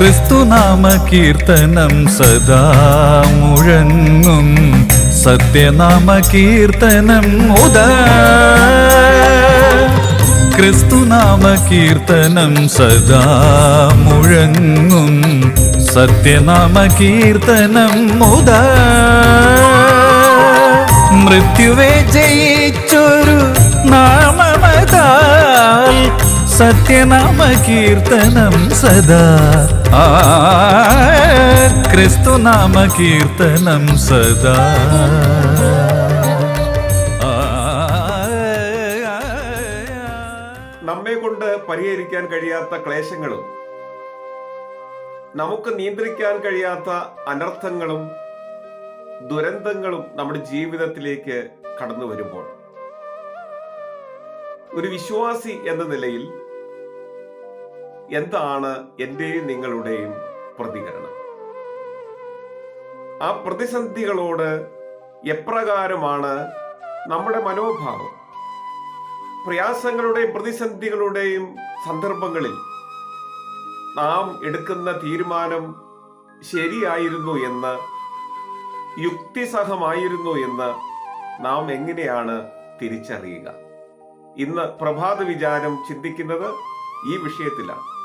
ക്രിസ്തുനാമ കീർത്തനം സദാ മുഴങ്ങും. സത്യനാമ കീർത്തനം ഉദ. ക്രിസ്തുനാമ കീർത്തനം സദാ മുഴങ്ങും. സത്യനാമ കീർത്തനം മുത മൃത്യുവെ ജയിച്ചൊരു നാമമതാൽ സത്യനാമ കീർത്തനം സദാ. ക്രിസ്തുനാമ കീർത്തനം സദാ. നമ്മെ കൊണ്ട് പരിഹരിക്കാൻ കഴിയാത്ത ക്ലേശങ്ങളും നമുക്ക് നിയന്ത്രിക്കാൻ കഴിയാത്ത അനർത്ഥങ്ങളും ദുരന്തങ്ങളും നമ്മുടെ ജീവിതത്തിലേക്ക് കടന്നു വരുമ്പോൾ ഒരു വിശ്വാസി എന്ന നിലയിൽ എന്താണ് എന്റെയും നിങ്ങളുടെയും പ്രതികരണം? ആ പ്രതിസന്ധികളോട് എപ്രകാരമാണ് നമ്മുടെ മനോഭാവം? പ്രയാസങ്ങളുടെയും പ്രതിസന്ധികളുടെയും സന്ദർഭങ്ങളിൽ നാം എടുക്കുന്ന തീരുമാനം ശരിയായിരുന്നു എന്ന് യുക്തിസഹമായിരുന്നു എന്ന് നാം എങ്ങനെയാണ് തിരിച്ചറിയുക? ഇന്ന് പ്രഭാത വിചാരം ചിന്തിക്കുന്നത് ഈ വിഷയത്തിലാണ്.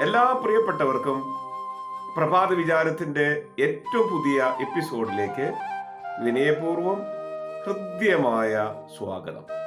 എല്ലാ പ്രിയപ്പെട്ടവർക്കും പ്രഭാത വിചാരത്തിന്റെ ഏറ്റവും പുതിയ എപ്പിസോഡിലേക്ക് വിനയപൂർവം ഹൃദ്യമായ സ്വാഗതം.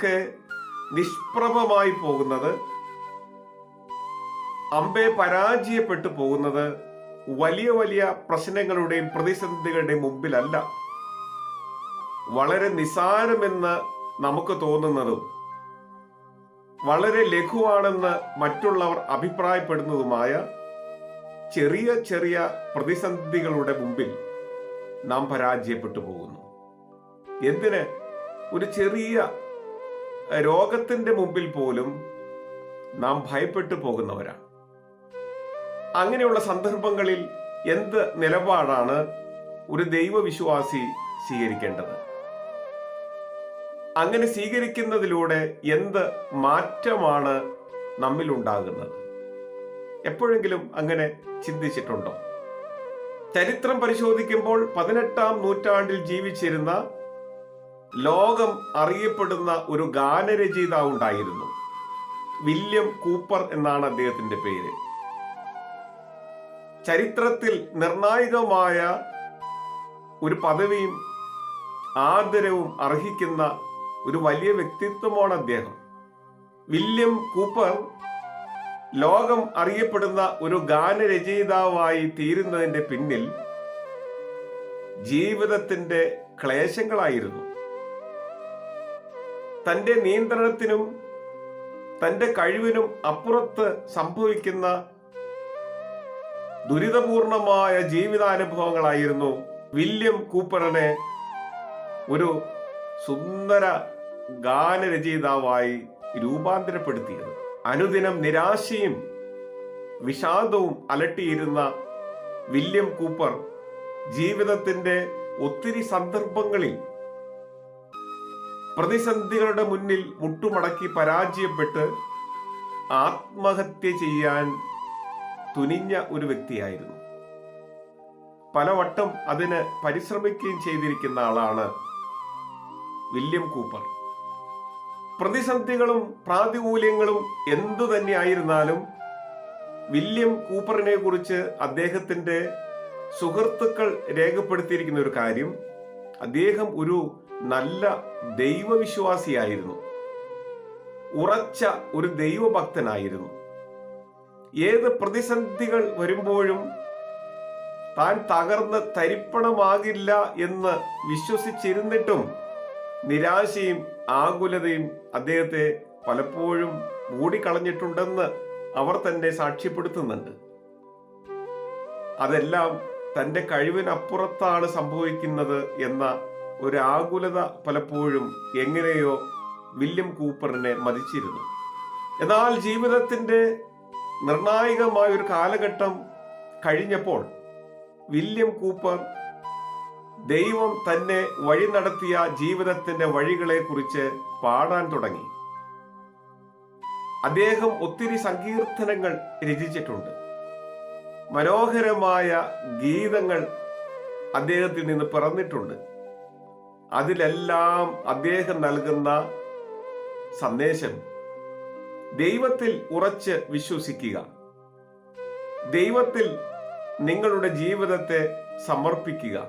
നിങ്ങളുമൊക്കെ നിഷ്പ്രഭമായി പോകുന്നത് അമ്പെ പരാജയപ്പെട്ടു പോകുന്നത് വലിയ വലിയ പ്രശ്നങ്ങളുടെയും പ്രതിസന്ധികളുടെയും മുമ്പിലല്ല. വളരെ നിസാരമെന്ന് നമുക്ക് തോന്നുന്നതും വളരെ ലഘുവാണെന്ന് മറ്റുള്ളവർ അഭിപ്രായപ്പെടുന്നതുമായ ചെറിയ ചെറിയ പ്രതിസന്ധികളുടെ മുമ്പിൽ നാം പരാജയപ്പെട്ടു പോകുന്നു. എന്തിന്? ഒരു ചെറിയ രോഗത്തിന്റെ മുമ്പിൽ പോലും നാം ഭയപ്പെട്ടു പോകുന്നവരാണ്. അങ്ങനെയുള്ള സന്ദർഭങ്ങളിൽ എന്ത് നിലപാടാണ് ഒരു ദൈവവിശ്വാസി സ്വീകരിക്കേണ്ടത്? അങ്ങനെ സ്വീകരിക്കുന്നതിലൂടെ എന്ത് മാറ്റമാണ് നമ്മിൽ ഉണ്ടാകുന്നത് എപ്പോഴെങ്കിലും അങ്ങനെ ചിന്തിച്ചിട്ടുണ്ടോ? ചരിത്രം പരിശോധിക്കുമ്പോൾ പതിനെട്ടാം നൂറ്റാണ്ടിൽ ജീവിച്ചിരുന്ന ലോകം അറിയപ്പെടുന്ന ഒരു ഗാനരചയിതാവ് ഉണ്ടായിരുന്നു. വില്യം കൂപ്പർ എന്നാണ് അദ്ദേഹത്തിന്റെ പേര്. ചരിത്രത്തിൽ നിർണായകമായ ഒരു പദവിയും ആദരവും അർഹിക്കുന്ന ഒരു വലിയ വ്യക്തിത്വമാണ് അദ്ദേഹം. വില്യം കൂപ്പർ ലോകം അറിയപ്പെടുന്ന ഒരു ഗാനരചയിതാവായി തീരുന്നതിന്റെ പിന്നിൽ ജീവിതത്തിന്റെ ക്ലേശങ്ങളായിരുന്നു. തന്റെ നിയന്ത്രണത്തിനും തന്റെ കഴിവിനും അപ്പുറത്ത് സംഭവിക്കുന്ന ദുരിതപൂർണമായ ജീവിതാനുഭവങ്ങളായിരുന്നു വില്യം കൂപ്പറിനെ ഒരു സുന്ദര ഗാനരചയിതാവായി രൂപാന്തരപ്പെടുത്തിയത്. അനുദിനം നിരാശയും വിഷാദവും അലട്ടിയിരുന്ന വില്യം കൂപ്പർ ജീവിതത്തിന്റെ ഒത്തിരി സന്ദർഭങ്ങളിൽ പ്രതിസന്ധികളുടെ മുന്നിൽ മുട്ടുമടക്കി പരാജയപ്പെട്ട് ആത്മഹത്യ ചെയ്യാൻ തുനിഞ്ഞ ഒരു വ്യക്തിയായിരുന്നു. പലവട്ടം അതിന് പരിശ്രമിക്കുകയും ചെയ്തിരിക്കുന്ന ആളാണ് വില്യം കൂപ്പർ. പ്രതിസന്ധികളും പ്രാതികൂല്യങ്ങളും എന്തു തന്നെയായിരുന്നാലും വില്യം കൂപ്പറിനെ കുറിച്ച് അദ്ദേഹത്തിന്റെ സുഹൃത്തുക്കൾ രേഖപ്പെടുത്തിയിരിക്കുന്ന ഒരു കാര്യം അദ്ദേഹം ഒരു നല്ല ദൈവവിശ്വാസിയായിരുന്നു. ഉറച്ച ഒരു ദൈവഭക്തനായിരുന്നു. ഏത് പ്രതിസന്ധികൾ വരുമ്പോഴും താൻ തകർന്ന് തരിപ്പണമാകില്ല എന്ന് വിശ്വസിച്ചിരുന്നിട്ടും നിരാശയും ആകുലതയും അദ്ദേഹത്തെ പലപ്പോഴും മൂടിക്കളഞ്ഞിട്ടുണ്ടെന്ന് അവർ തന്നെ സാക്ഷ്യപ്പെടുത്തുന്നുണ്ട്. അതെല്ലാം തന്റെ കഴിവിനപ്പുറത്താണ് സംഭവിക്കുന്നത് എന്ന ഒരു ആകുലത പലപ്പോഴും എങ്ങനെയോ വില്യം കൂപ്പറിനെ മതിച്ചിരുന്നു. എന്നാൽ ജീവിതത്തിന്റെ നിർണായകമായ ഒരു കാലഘട്ടം കഴിഞ്ഞപ്പോൾ വില്യം കൂപ്പർ ദൈവം തന്നെ വഴി നടത്തിയ ജീവിതത്തിന്റെ വഴികളെ കുറിച്ച് പാടാൻ തുടങ്ങി. അദ്ദേഹം ഒത്തിരി സങ്കീർത്തനങ്ങൾ രചിച്ചിട്ടുണ്ട്. മനോഹരമായ ഗീതങ്ങൾ അദ്ദേഹത്തിൽ നിന്ന് പിറന്നിട്ടുണ്ട്. അതിലെല്ലാം അദ്ദേഹം നൽകുന്ന സന്ദേശം ദൈവത്തിൽ ഉറച്ച് വിശ്വസിക്കുക. ദൈവത്തിൽ നിങ്ങളുടെ ജീവിതത്തെ സമർപ്പിക്കുക.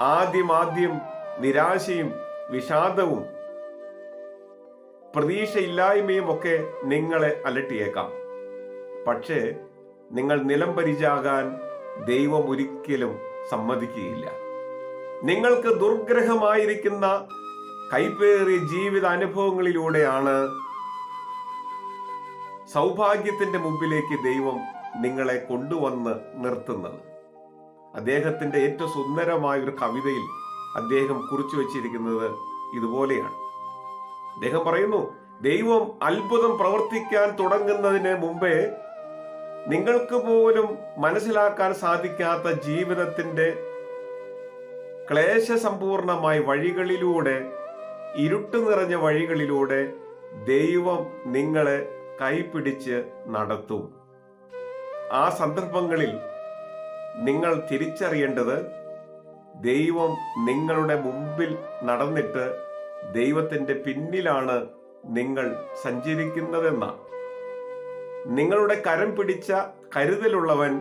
ആദ്യമാദ്യം നിരാശയും വിഷാദവും പ്രതീക്ഷയില്ലായ്മയും ഒക്കെ നിങ്ങളെ അലട്ടിയേക്കാം. പക്ഷേ നിങ്ങൾ നിലംപരിചാകാൻ ദൈവം ഒരിക്കലും സമ്മതിക്കുകയില്ല. നിങ്ങൾക്ക് ദുർഗ്രഹമായിരിക്കുന്ന കൈപ്പേറിയ ജീവിത അനുഭവങ്ങളിലൂടെയാണ് സൗഭാഗ്യത്തിന്റെ മുമ്പിലേക്ക് ദൈവം നിങ്ങളെ കൊണ്ടുവന്ന് നിർത്തുന്നത്. അദ്ദേഹത്തിന്റെ ഏറ്റവും സുന്ദരമായ ഒരു കവിതയിൽ അദ്ദേഹം കുറിച്ചു വച്ചിരിക്കുന്നത് ഇതുപോലെയാണ്. അദ്ദേഹം പറയുന്നു ദൈവം അത്ഭുതം പ്രവർത്തിക്കാൻ തുടങ്ങുന്നതിന് മുമ്പേ നിങ്ങൾക്ക് പോലും മനസ്സിലാക്കാൻ സാധിക്കാത്ത ജീവിതത്തിന്റെ ക്ലേശസമ്പൂർണമായ വഴികളിലൂടെ ഇരുട്ട് നിറഞ്ഞ വഴികളിലൂടെ ദൈവം നിങ്ങളെ കൈപിടിച്ച് നടത്തും. ആ സന്ദർഭങ്ങളിൽ നിങ്ങൾ തിരിച്ചറിയേണ്ടത് ദൈവം നിങ്ങളുടെ മുമ്പിൽ നടന്നിട്ട് ദൈവത്തിന്റെ പിന്നിലാണ് നിങ്ങൾ സഞ്ചരിക്കുന്നതെന്ന. നിങ്ങളുടെ കരം പിടിച്ച കരുതലുള്ളവൻ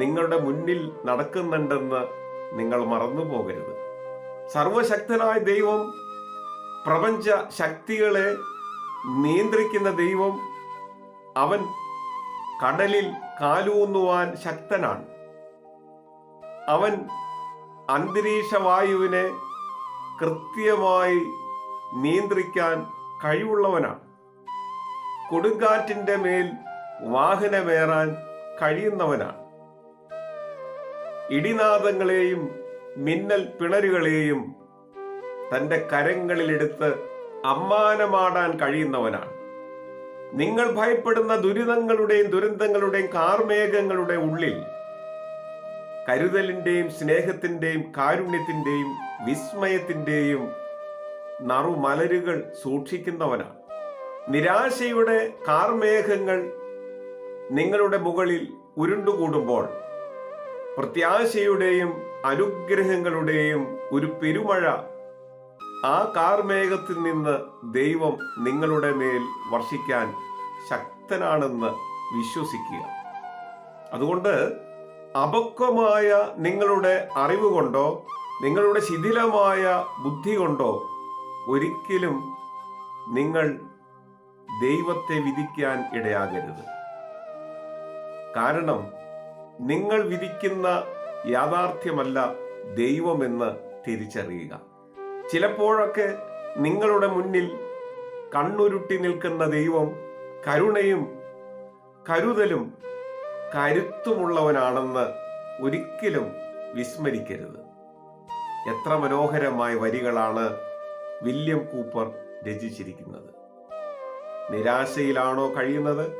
നിങ്ങളുടെ മുന്നിൽ നടക്കുന്നുണ്ടെന്ന് നിങ്ങൾ മറന്നു പോകരുത്. സർവശക്തനായ ദൈവം പ്രപഞ്ച ശക്തികളെ നിയന്ത്രിക്കുന്ന ദൈവം അവൻ കടലിൽ കാലൂന്നുവാൻ ശക്തനാണ്. അവൻ അന്തരീക്ഷ വായുവിനെ കൃത്യമായി നിയന്ത്രിക്കാൻ കഴിവുള്ളവനാണ്. കൊടുങ്കാറ്റിന്റെ മേൽ വാഹനമേറാൻ കഴിയുന്നവനാണ്. ഇടിനാദങ്ങളെയും മിന്നൽ പിണരുകളെയും തന്റെ കരങ്ങളിലെടുത്ത് അമ്മാനമാടാൻ കഴിയുന്നവനാണ്. നിങ്ങൾ ഭയപ്പെടുന്ന ദുരിതങ്ങളുടെയും ദുരന്തങ്ങളുടെയും കാർമേഘങ്ങളുടെ ഉള്ളിൽ കരുതലിന്റെയും സ്നേഹത്തിന്റെയും കാരുണ്യത്തിന്റെയും വിസ്മയത്തിന്റെയും നറുമലരുകൾ സൂക്ഷിക്കുന്നവനാണ്. നിരാശയുടെ കാർമേഘങ്ങൾ നിങ്ങളുടെ മുകളിൽ ഉരുണ്ടുകൂടുമ്പോൾ പ്രത്യാശയുടെയും അനുഗ്രഹങ്ങളുടെയും ഒരു പെരുമഴ ആ കാർമേഘത്തിൽ നിന്ന് ദൈവം നിങ്ങളുടെ മേൽ വർഷിക്കാൻ ശക്തനാണെന്ന് വിശ്വസിക്കുക. അതുകൊണ്ട് അപക്വമായ നിങ്ങളുടെ അറിവ് കൊണ്ടോ നിങ്ങളുടെ ശിഥിലമായ ബുദ്ധി കൊണ്ടോ ഒരിക്കലും നിങ്ങൾ ദൈവത്തെ വിധിക്കാൻ ഇടയാകരുത്. കാരണം നിങ്ങൾ വിധിക്കുന്ന യാഥാർത്ഥ്യമല്ല ദൈവമെന്ന് തിരിച്ചറിയുക. ചിലപ്പോഴൊക്കെ നിങ്ങളുടെ മുന്നിൽ കണ്ണുരുട്ടി നിൽക്കുന്ന ദൈവം കരുണയും കരുതലും കരുത്തുമുള്ളവനാണെന്ന് ഒരിക്കലും വിസ്മരിക്കരുത്. എത്ര മനോഹരമായ വരികളാണ് വില്യം കൂപ്പർ രചിച്ചിരിക്കുന്നത്. നിരാശയിലാണോ കഴിയുന്നത്?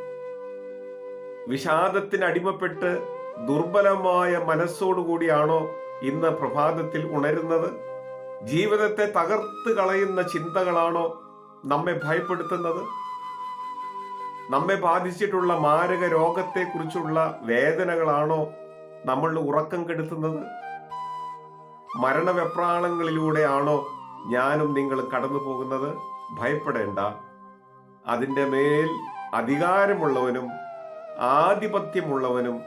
വിഷാദത്തിന് അടിമപ്പെട്ട് ദുർബലമായ മനസ്സോടുകൂടിയാണോ ഇന്ന് പ്രഭാതത്തിൽ ഉണരുന്നത്? ജീവിതത്തെ തകർത്ത് കളയുന്ന ചിന്തകളാണോ നമ്മെ ഭയപ്പെടുത്തുന്നത്? നമ്മെ ബാധിച്ചിട്ടുള്ള മാരക രോഗത്തെക്കുറിച്ചുള്ള വേദനകളാണോ നമ്മൾ ഉറക്കം കെടുത്തുന്നത്? മരണവെപ്രാളങ്ങളിലൂടെയാണോ ഞാനും നിങ്ങൾ കടന്നു പോകുന്നത് ഭയപ്പെടേണ്ട. അതിന്റെ മേൽ അധികാരമുള്ളവനും ആധിപത്യമുള്ളവനും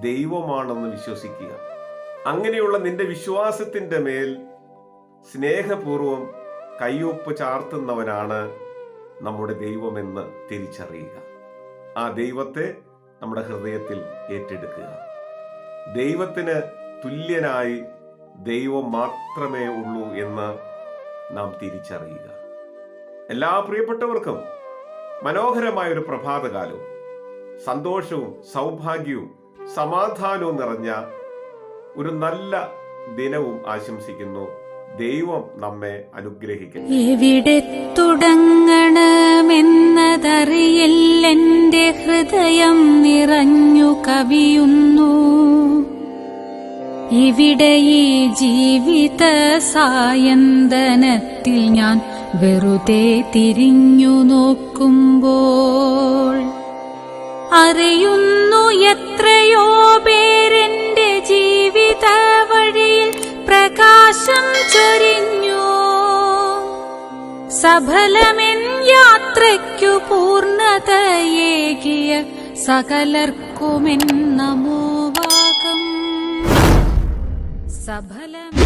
ദൈവമാണെന്ന് വിശ്വസിക്കുക. അങ്ങനെയുള്ള നിന്റെ വിശ്വാസത്തിന്റെ മേൽ സ്നേഹപൂർവം കയ്യൊപ്പ് ചാർത്തുന്നവനാണ് നമ്മുടെ ദൈവമെന്ന് തിരിച്ചറിയുക. ആ ദൈവത്തെ നമ്മുടെ ഹൃദയത്തിൽ ഏറ്റെടുക്കുക. ദൈവത്തിന് തുല്യനായി ദൈവം മാത്രമേ ഉള്ളൂ എന്ന് നാം തിരിച്ചറിയുക. എല്ലാ പ്രിയപ്പെട്ടവർക്കും മനോഹരമായ ഒരു പ്രഭാതകാലവും സന്തോഷവും സൗഭാഗ്യവും സമാധാനവും നിറഞ്ഞ ഒരു നല്ല ദിനവും ആശംസിക്കുന്നു. ദൈവം നമ്മെ അനുഗ്രഹിക്കുന്നു എവിടെ തുടങ്ങണമെന്നതറിയില്ലെന്റെ ഹൃദയം നിറഞ്ഞു കവിയുന്നു. ഇവിടെ ഈ ജീവിത സായന്തനത്തിൽ ഞാൻ വെറുതെ തിരിഞ്ഞു നോക്കുമ്പോൾ അറിയുന്നു എത്രയോ സഫലമെൻ യാത്രയ്ക്കു പൂർണതയേകിയ സകലർക്കുമെൻ നമോവാകം സഫലം